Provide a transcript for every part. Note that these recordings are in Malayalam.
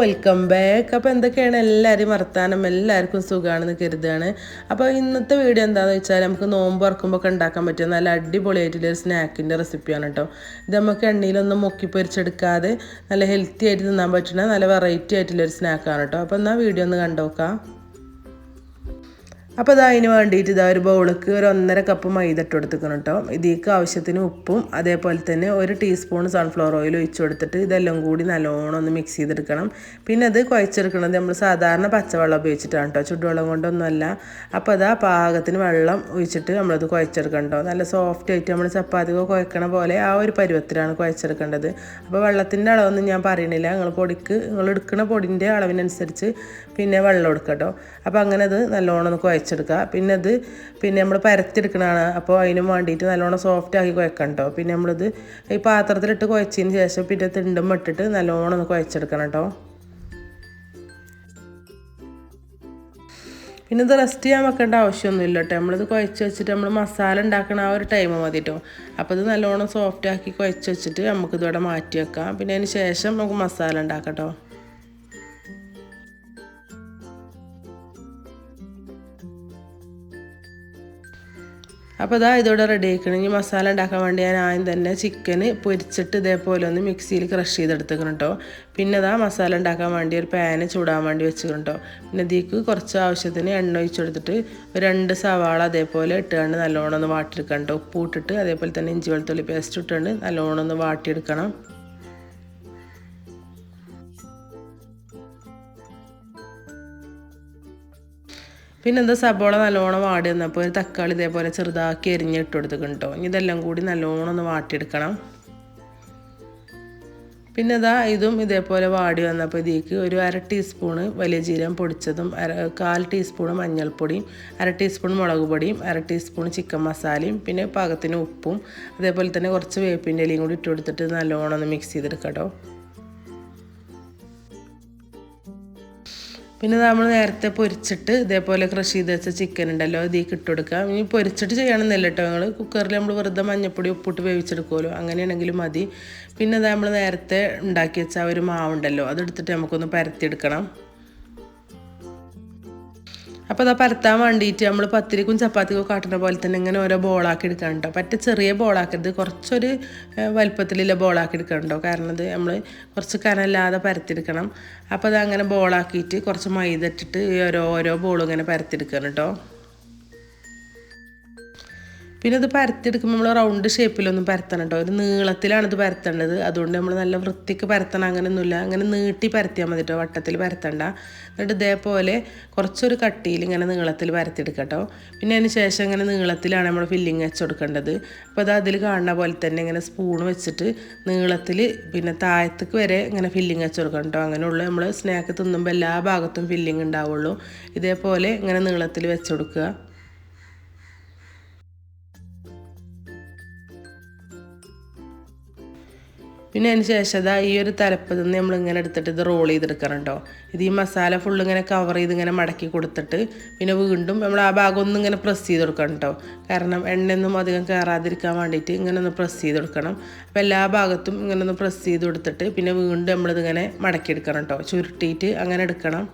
വെൽക്കം ബാക്ക് അപ്പോൾ എന്തൊക്കെയാണ് എല്ലാവരും വർത്താനം? എല്ലാവർക്കും സുഖമാണെന്ന് കരുതുകയാണ് അപ്പോൾ ഇന്നത്തെ വീഡിയോ എന്താണെന്ന് വെച്ചാൽ നമുക്ക് നോമ്പ് ഇറക്കുമ്പോൾ ഉണ്ടാക്കാൻ പറ്റിയ നല്ല അടിപൊളിയായിട്ടുള്ള സ്നാക്കിന്റെ റെസിപ്പിയാണ് കേട്ടോ ഇത് നമുക്ക് എണ്ണയിലൊന്നും മുക്കി പൊരിച്ചെടുക്കാതെ നല്ല ഹെൽത്തി ആയിട്ട് തിന്നാൻ പറ്റുന്ന നല്ല വെറൈറ്റി ആയിട്ടുള്ള ഒരു സ്നാക്കാണ് കേട്ടോ അപ്പോൾ എന്നാൽ വീഡിയോ ഒന്ന് കണ്ടോക്കാം. അപ്പോൾ അത് അതിന് വേണ്ടിയിട്ട് ഇതാ ഒരു ബൗളിക്ക് ഒരു ഒന്നര കപ്പ് മൈദ ഇട്ട് കൊടുത്തിക്കണം കേട്ടോ ഇതിലേക്ക് ആവശ്യത്തിന് ഉപ്പും അതേപോലെ തന്നെ ഒരു ടീസ്പൂൺ സൺഫ്ലവർ ഓയിൽ ഒഴിച്ച് കൊടുത്തിട്ട് ഇതെല്ലാം കൂടി നല്ലോണം ഒന്ന് മിക്സ് ചെയ്തെടുക്കണം. പിന്നെ അത് കുഴച്ചെടുക്കണത് നമ്മൾ സാധാരണ പച്ചവെള്ളം ഉപയോഗിച്ചിട്ടാണ് കേട്ടോ ചുടുവെള്ളം കൊണ്ടൊന്നുമല്ല. അപ്പോൾ അതാ പാകത്തിന് വെള്ളം ഒഴിച്ചിട്ട് നമ്മളത് കുഴച്ചെടുക്കണം കേട്ടോ നല്ല സോഫ്റ്റ് ആയിട്ട് നമ്മൾ ചപ്പാത്തിക്കോ കുഴക്കണ പോലെ ആ ഒരു പരുവത്തിലാണ് കുഴച്ചെടുക്കേണ്ടത്. അപ്പോൾ വെള്ളത്തിന്റെ അളവൊന്നും ഞാൻ പറയണില്ല. നിങ്ങൾ പൊടിക്ക് നിങ്ങൾ എടുക്കുന്ന പൊടിന്റെ അളവിനനുസരിച്ച് പിന്നെ വെള്ളം എടുക്കട്ടോ കേട്ടോ അപ്പോൾ അങ്ങനെ അത് നല്ലോണം ഒന്ന് കുഴച്ചെടുക്കുക പിന്നെ അത് പിന്നെ നമ്മൾ പരത്തിയെടുക്കണതാണ്. അപ്പോൾ അതിനും വേണ്ടിയിട്ട് നല്ലോണം സോഫ്റ്റ് ആക്കി കുഴക്കണം കേട്ടോ പിന്നെ നമ്മളിത് ഈ പാത്രത്തിലിട്ട് കുഴച്ചതിന് ശേഷം പിന്നെ തിണ്ടും ഇട്ടിട്ട് നല്ലോണം ഒന്ന് കുഴച്ചെടുക്കണം കേട്ടോ. പിന്നെ ഇത് റെസ്റ്റ് ചെയ്യാൻ വെക്കേണ്ട ആവശ്യമൊന്നുമില്ല കേട്ടോ നമ്മളിത് കുഴച്ച് വെച്ചിട്ട് നമ്മൾ മസാല ഉണ്ടാക്കണ ആ ഒരു ടൈം മതി കേട്ടോ അപ്പോൾ ഇത് നല്ലോണം സോഫ്റ്റ് ആക്കി കുഴച്ച് വെച്ചിട്ട് നമുക്കിതോടെ മാറ്റി വെക്കാം പിന്നെ അതിന് ശേഷം നമുക്ക് മസാല ഉണ്ടാക്കാം കേട്ടോ. അപ്പോൾ ഇതാ ഇതോടെ റെഡി ആക്കണം ഇനി മസാല ഉണ്ടാക്കാൻ വേണ്ടി ഞാൻ ആദ്യം തന്നെ ചിക്കന് പൊരിച്ചിട്ട് ഇതേപോലെ ഒന്ന് മിക്സിയിൽ ക്രഷ് ചെയ്തെടുത്തേക്കണം കേട്ടോ പിന്നെ ഇതാ മസാല ഉണ്ടാക്കാൻ വേണ്ടി ഒരു പാന് ചൂടാൻ വേണ്ടി വെച്ചിക്കണം കേട്ടോ പിന്നെ ഇതിക്ക് കുറച്ച് ആവശ്യത്തിന് എണ്ണ ഒഴിച്ചെടുത്തിട്ട് ഒരു രണ്ട് സവാള അതേപോലെ ഇട്ടുകൊണ്ട് നല്ലോണം ഒന്ന് വാട്ടിയെടുക്കണം കേട്ടോ ഉപ്പ് ഇട്ടിട്ട് അതേപോലെ തന്നെ ഇഞ്ചി വെളുത്തുള്ളി പേസ്റ്റ് ഇട്ടുകൊണ്ട് നല്ലോണം ഒന്ന് വാട്ടിയെടുക്കണം. പിന്നെ എന്താ സബോള നല്ലോണം വാടി വന്നപ്പോൾ ഒരു തക്കാളി ഇതേപോലെ ചെറുതാക്കി എരിഞ്ഞിട്ട് കൊടുത്തിട്ടുണ്ട് കേട്ടോ ഇതെല്ലാം കൂടി നല്ലോണം ഒന്ന് വാട്ടിയെടുക്കണം. പിന്നെ ഇതാ ഇതും ഇതേപോലെ വാടി വന്നപ്പോൾ ഇതിലേക്ക് ഒരു അര ടീസ്പൂണ് വലിയ ജീരകം പൊടിച്ചതും അര കാൽ ടീസ്പൂൺ മഞ്ഞൾപ്പൊടിയും അര ടീസ്പൂൺ മുളക് പൊടിയും അര ടീസ്പൂൺ ചിക്കൻ മസാലയും പിന്നെ പാകത്തിന് ഉപ്പും അതേപോലെ തന്നെ കുറച്ച് വേപ്പിന്റെ ഇലയും കൂടി ഇട്ട് കൊടുത്തിട്ട് നല്ലോണം ഒന്ന് മിക്സ് ചെയ്തെടുക്കാം കേട്ടോ. പിന്നെ നമ്മൾ നേരത്തെ പൊരിച്ചിട്ട് ഇതേപോലെ ക്രഷ് ചെയ്ത് വെച്ച ചിക്കൻ ഉണ്ടല്ലോ ഇതിലേക്ക് ഇട്ട് കൊടുക്കാം ഇനി പൊരിച്ചിട്ട് ചെയ്യണമെന്നില്ല കേട്ടോ ഞങ്ങൾ കുക്കറിൽ നമ്മൾ വെറുതെ മഞ്ഞപ്പൊടി ഉപ്പിട്ട് വേവിച്ചെടുക്കുമല്ലോ അങ്ങനെയാണെങ്കിലും മതി. പിന്നെ അത് നമ്മൾ നേരത്തെ ഉണ്ടാക്കി വെച്ച ആ ഒരു മാവുണ്ടല്ലോ അതെടുത്തിട്ട് നമുക്കൊന്ന് പരത്തിയെടുക്കണം. അപ്പോൾ അതാ പരത്താൻ വേണ്ടിയിട്ട് നമ്മൾ പത്തിരിക്കും ചപ്പാത്തിക്കും കാട്ടുന്ന പോലെ തന്നെ ഇങ്ങനെ ഓരോ ബോളാക്കി എടുക്കണം കേട്ടോ പറ്റ ചെറിയ ബോളാക്കരുത് കുറച്ചൊരു വലുപ്പത്തിലുള്ള ബോളാക്കി എടുക്കണം കേട്ടോ കാരണം ഇത് നമ്മൾ കുറച്ച് കനല്ലാതെ പരത്തിയെടുക്കണം. അപ്പോൾ അത് അങ്ങനെ ബോളാക്കിയിട്ട് കുറച്ച് മൈദ ഇട്ടിട്ട് ഓരോ ഓരോ ബോളും ഇങ്ങനെ പരത്തിയെടുക്കണം കേട്ടോ പിന്നെ ഇത് പരത്തിയെടുക്കുമ്പോൾ നമ്മൾ റൗണ്ട് ഷേപ്പിലൊന്നും പരത്തണം കേട്ടോ ഒരു നീളത്തിലാണ് ഇത് പരത്തേണ്ടത്. അതുകൊണ്ട് നമ്മൾ നല്ല വൃത്തിക്ക് പരത്തണം. അങ്ങനെയൊന്നുമില്ല അങ്ങനെ നീട്ടി പരത്തിയാൽ മതി കേട്ടോ വട്ടത്തിൽ പരത്തണ്ട. എന്നിട്ട് ഇതേപോലെ കുറച്ചൊരു കട്ടിയിൽ ഇങ്ങനെ നീളത്തിൽ പരത്തിയെടുക്കട്ടോ. കേട്ടോ പിന്നെ അതിന് ശേഷം ഇങ്ങനെ നീളത്തിലാണ് നമ്മൾ ഫില്ലിങ് വെച്ച് കൊടുക്കേണ്ടത്. അപ്പോൾ അത് അതിൽ കാണുന്ന പോലെ തന്നെ ഇങ്ങനെ സ്പൂൺ വെച്ചിട്ട് നീളത്തിൽ പിന്നെ താഴത്തേക്ക് വരെ ഇങ്ങനെ ഫില്ലിങ് വെച്ച് കൊടുക്കണം കേട്ടോ അങ്ങനെയുള്ള നമ്മൾ സ്നാക്ക് തിന്നുമ്പോൾ എല്ലാ ഭാഗത്തും ഫില്ലിങ് ഉണ്ടാവുള്ളൂ ഇതേപോലെ ഇങ്ങനെ നീളത്തിൽ വെച്ച് കൊടുക്കുക. പിന്നെ അതിന് ശേഷം അതാ ഈ ഒരു തലപ്പ് നിന്ന് നമ്മൾ ഇങ്ങനെ എടുത്തിട്ട് ഇത് റോൾ ചെയ്തെടുക്കണം കേട്ടോ ഇത് ഈ മസാല ഫുള്ള് ഇങ്ങനെ കവർ ചെയ്ത് ഇങ്ങനെ മടക്കി കൊടുത്തിട്ട് പിന്നെ വീണ്ടും നമ്മൾ ആ ഭാഗം ഒന്ന് ഇങ്ങനെ പ്രസ് ചെയ്ത് കൊടുക്കണം കേട്ടോ കാരണം എണ്ണയൊന്നും അധികം കയറാതിരിക്കാൻ വേണ്ടിയിട്ട് ഇങ്ങനെ ഒന്ന് പ്രസ് ചെയ്ത് കൊടുക്കണം. അപ്പോൾ എല്ലാ ഭാഗത്തും ഇങ്ങനെ ഒന്ന് പ്രസ് ചെയ്ത് കൊടുത്തിട്ട് പിന്നെ വീണ്ടും നമ്മളിതിങ്ങനെ മടക്കി എടുക്കണം കേട്ടോ ചുരുട്ടിയിട്ട് അങ്ങനെ എടുക്കണം.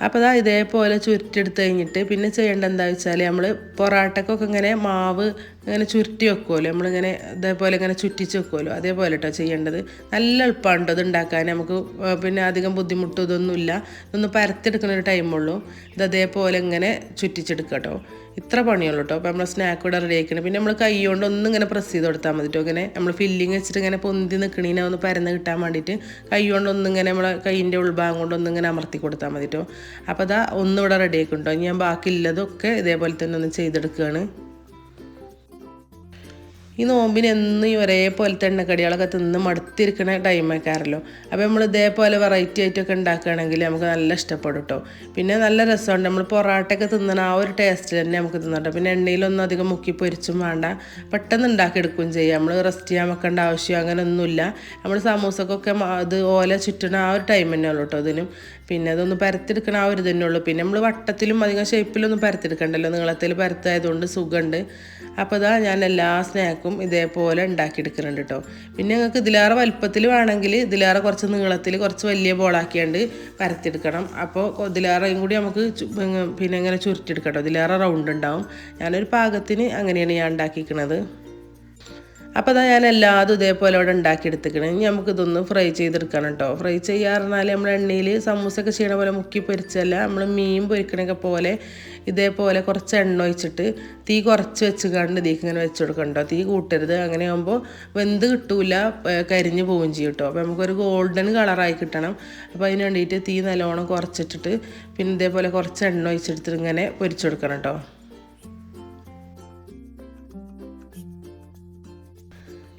അപ്പോൾ അതാ ഇതേപോലെ ചുരുട്ടിയെടുത്ത് കഴിഞ്ഞിട്ട് പിന്നെ ചെയ്യേണ്ടത് എന്താ വെച്ചാൽ നമ്മൾ പൊറാട്ടക്കൊക്കെ ഇങ്ങനെ മാവ് ഇങ്ങനെ ചുരുട്ടി വെക്കുമല്ലോ നമ്മളിങ്ങനെ ഇതേപോലെ ഇങ്ങനെ ചുറ്റിച്ച് വെക്കുമല്ലോ അതേപോലെ കേട്ടോ ചെയ്യേണ്ടത്. നല്ല എളുപ്പമാണ് ഇത് ഉണ്ടാക്കാൻ നമുക്ക് പിന്നെ അധികം ബുദ്ധിമുട്ടും ഇതൊന്നുമില്ല. ഇതൊന്ന് പരത്തെടുക്കുന്ന ഒരു ടൈമുള്ളൂ ഇത് അതേപോലെ ഇങ്ങനെ ചുറ്റിച്ചെടുക്കുക കേട്ടോ ഇത്ര പണിയുള്ളൂ കേട്ടോ അപ്പോൾ നമ്മൾ സ്നാക്ക് ഇവിടെ റെഡി ആക്കണം പിന്നെ നമ്മൾ കൈ കൊണ്ട് ഒന്ന് ഇങ്ങനെ പ്രസ് ചെയ്ത് കൊടുത്താൽ മതി കേട്ടോ ഇങ്ങനെ നമ്മൾ ഫില്ലിങ് വെച്ചിട്ട് ഇങ്ങനെ പൊന്തി നിൽക്കണീനെ ഒന്ന് പരന്ന് കിട്ടാൻ വേണ്ടിയിട്ട് കൈ കൊണ്ട് ഒന്നിങ്ങനെ നമ്മളെ കൈയിന്റെ ഉൾഭാഗം കൊണ്ട് ഒന്നിങ്ങനെ അമർത്തി കൊടുത്താൽ മതി കേട്ടോ അപ്പോൾ അതാ ഒന്നിവിടെ റെഡി ആക്കുന്നുണ്ടോ ഞാൻ ബാക്കിയുള്ളതൊക്കെ ഇതേപോലെ തന്നെ ഒന്ന് ചെയ്തെടുക്കുകയാണ്. ഈ നോമ്പിന് എന്നും ഈ ഒരേപോലത്തെ എണ്ണക്കടികളൊക്കെ തിന്ന് മടുത്തിരിക്കുന്ന ടൈം ആക്കാറല്ലോ അപ്പോൾ നമ്മൾ ഇതേപോലെ വെറൈറ്റി ആയിട്ടൊക്കെ ഉണ്ടാക്കുകയാണെങ്കിൽ നമുക്ക് നല്ല ഇഷ്ടപ്പെടും കേട്ടോ പിന്നെ നല്ല രസമുണ്ട്. നമ്മൾ പൊറാട്ടയൊക്കെ തിന്നണ ആ ഒരു ടേസ്റ്റ് തന്നെ നമുക്ക് തിന്നട്ടോ പിന്നെ എണ്ണയിലൊന്നും അധികം മുക്കി പൊരിച്ചും വേണ്ട. പെട്ടെന്ന് ഉണ്ടാക്കിയെടുക്കുകയും ചെയ്യാം. നമ്മൾ റെസ്റ്റ് ചെയ്യാൻ വെക്കേണ്ട ആവശ്യം അങ്ങനെ ഒന്നുമില്ല നമ്മൾ സമൂസക്കൊക്കെ അത് ഓല ചുറ്റണ ആ ഒരു ടൈം തന്നെ ഉള്ളൂ കേട്ടോ അതിനും പിന്നെ അതൊന്ന് പരത്തെടുക്കണ ആ ഒരു തന്നെ ഉള്ളൂ. പിന്നെ നമ്മൾ വട്ടത്തിലും അധികം ഷേപ്പിലൊന്നും പരത്തെടുക്കണ്ടല്ലോ നീളത്തിൽ പരത്തായതുകൊണ്ട് സുഖമുണ്ട് അപ്പോൾ ഇതാ ഞാൻ എല്ലാ സ്നാക്കും ഇതേപോലെ ഉണ്ടാക്കിയെടുക്കുന്നുണ്ട് കേട്ടോ പിന്നെ നിങ്ങൾക്ക് ഇതിലേറെ വലുപ്പത്തിൽ വേണമെങ്കിൽ ഇതിലേറെ കുറച്ച് നീളത്തിൽ കുറച്ച് വലിയ ബോളാക്കിയാണ്ട് പരത്തെടുക്കണം അപ്പോൾ ഇതിലേറെയും കൂടി നമുക്ക് പിന്നെ ഇങ്ങനെ ചുരുട്ടിയെടുക്കട്ടോ. ഇതിലേറെ റൗണ്ട് ഉണ്ടാവും. ഞാനൊരു പാകത്തിന് അങ്ങനെയാണ് ഞാൻ ഉണ്ടാക്കിയിരിക്കുന്നത് അപ്പോൾ അതാ ഞാൻ എല്ലാതും ഇതേപോലെ ഇവിടെ ഉണ്ടാക്കിയെടുത്തിക്കണേ. ഇനി നമുക്ക് ഇതൊന്ന് ഫ്രൈ ചെയ്തെടുക്കണം കേട്ടോ ഫ്രൈ ചെയ്യാറുന്നാൽ നമ്മൾ എണ്ണയിൽ സമൂസയൊക്കെ ചെയ്യണ പോലെ മുക്കി പൊരിച്ചല്ല നമ്മൾ മീൻ പൊരിക്കണൊക്കെ പോലെ ഇതേപോലെ കുറച്ച് എണ്ണ ഒഴിച്ചിട്ട് തീ കുറച്ച് വെച്ച് കണ്ട് ഇതിലേക്ക് ഇങ്ങനെ വെച്ച് കൊടുക്കണം കേട്ടോ തീ കൂട്ടരുത്. അങ്ങനെ ആകുമ്പോൾ വെന്ത് കിട്ടൂല കരിഞ്ഞ് പോവുകയും ചെയ്യും കേട്ടോ അപ്പോൾ നമുക്കൊരു ഗോൾഡൻ കളറായി കിട്ടണം. അപ്പോൾ അതിന് വേണ്ടിയിട്ട് തീ നല്ലോണം കുറച്ചിട്ടിട്ട് പിന്നെ ഇതേപോലെ കുറച്ച് എണ്ണ ഒഴിച്ചെടുത്തിട്ട് ഇങ്ങനെ പൊരിച്ചെടുക്കണം കേട്ടോ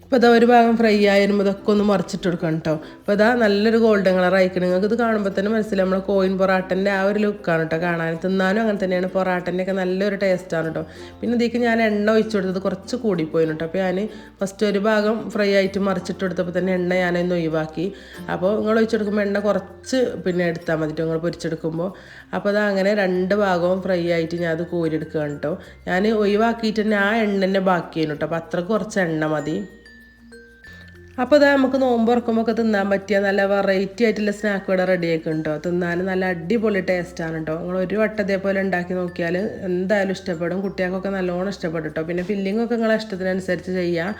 അപ്പോൾ ഇതാ ഒരു ഭാഗം ഫ്രൈ ആയി വരുമ്പോൾ ഇതൊക്കെ ഒന്ന് മറിച്ചിട്ട് കൊടുക്കണം കേട്ടോ അപ്പോൾ ഇതാ നല്ലൊരു ഗോൾഡൻ കളർ ആയിക്കണം. നിങ്ങൾക്ക് ഇത് കാണുമ്പോൾ തന്നെ മനസ്സിലായി നമ്മളെ കോയിൻ പൊറാട്ടന്റെ ആ ഒരു ലുക്കാണ് കേട്ടോ കാണാൻ. തിന്നാനും അങ്ങനെ തന്നെയാണ്. പൊറാട്ടന്റെ ഒക്കെ നല്ലൊരു ടേസ്റ്റാണ് കേട്ടോ പിന്നെ ഇതിലേക്ക് ഞാൻ എണ്ണ ഒഴിച്ചു കൊടുത്തത് കുറച്ച് കൂടിപ്പോയിന് കേട്ടോ അപ്പോൾ ഞാൻ ഫസ്റ്റ് ഒരു ഭാഗം ഫ്രൈ ആയിട്ട് മറിച്ചിട്ട് കൊടുത്തപ്പോൾ തന്നെ എണ്ണ ഞാനൊന്ന് ഒഴിവാക്കി. അപ്പോൾ നിങ്ങൾ ഒഴിച്ചെടുക്കുമ്പോൾ എണ്ണ കുറച്ച് പിന്നെ എടുത്താൽ മതി നിങ്ങൾ പൊരിച്ചെടുക്കുമ്പോൾ അപ്പോൾ അത് അങ്ങനെ രണ്ട് ഭാഗവും ഫ്രൈ ആയിട്ട് ഞാൻ അത് കോരിയെടുക്കുകയാണ് കേട്ടോ ഞാൻ ഒഴിവാക്കിയിട്ട് തന്നെ ആ എണ്ണ തന്നെ ബാക്കിയായിരുന്നു കേട്ടോ അപ്പോൾ അത്രയ്ക്ക് കുറച്ച് എണ്ണ മതി. അപ്പോൾ ഇതാ നമുക്ക് നോമ്പ് തുറക്കുമ്പോൾ ഒക്കെ തിന്നാൻ പറ്റിയ നല്ല വെറൈറ്റി ആയിട്ടുള്ള സ്നാക്ക് ഇവിടെ റെഡി കേട്ടോ തിന്നാൻ നല്ല അടിപൊളി ടേസ്റ്റ് ആണ് കേട്ടോ നിങ്ങൾ ഒരു വട്ടം ഇതേപോലെ ഉണ്ടാക്കി നോക്കിയാൽ എന്തായാലും ഇഷ്ടപ്പെടും. കുട്ടികൾക്കൊക്കെ നല്ലോണം ഇഷ്ടപ്പെടും കേട്ടോ പിന്നെ ഫില്ലിംഗ് ഒക്കെ നിങ്ങളെ ഇഷ്ടത്തിനനുസരിച്ച് ചെയ്യാം.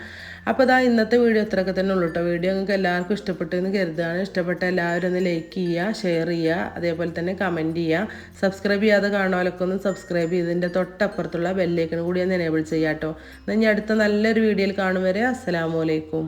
അപ്പോൾ ഇതാ ഇന്നത്തെ വീഡിയോ ഇത്രയൊക്കെ തന്നെ ഉള്ളൂ കേട്ടോ വീഡിയോ നിങ്ങൾക്ക് എല്ലാവർക്കും ഇഷ്ടപ്പെട്ടു എന്ന് കരുതുകയാണ്. ഇഷ്ടപ്പെട്ട എല്ലാവരും ഒന്ന് ലൈക്ക് ചെയ്യുക ഷെയർ ചെയ്യുക അതേപോലെ തന്നെ കമന്റ് ചെയ്യുക സബ്സ്ക്രൈബ് ചെയ്യാതെ കാണുവാനൊക്കെ ഒന്ന് സബ്സ്ക്രൈബ് ചെയ്തതിന്റെ തൊട്ടപ്പുറത്തുള്ള ബെല്ലേക്കൺ കൂടി ഒന്ന് എനേബിൾ ചെയ്യാം കേട്ടോ എന്നാൽ ഇനി അടുത്ത നല്ലൊരു വീഡിയോയിൽ കാണും വരെ. അസ്സലാമു അലൈക്കും.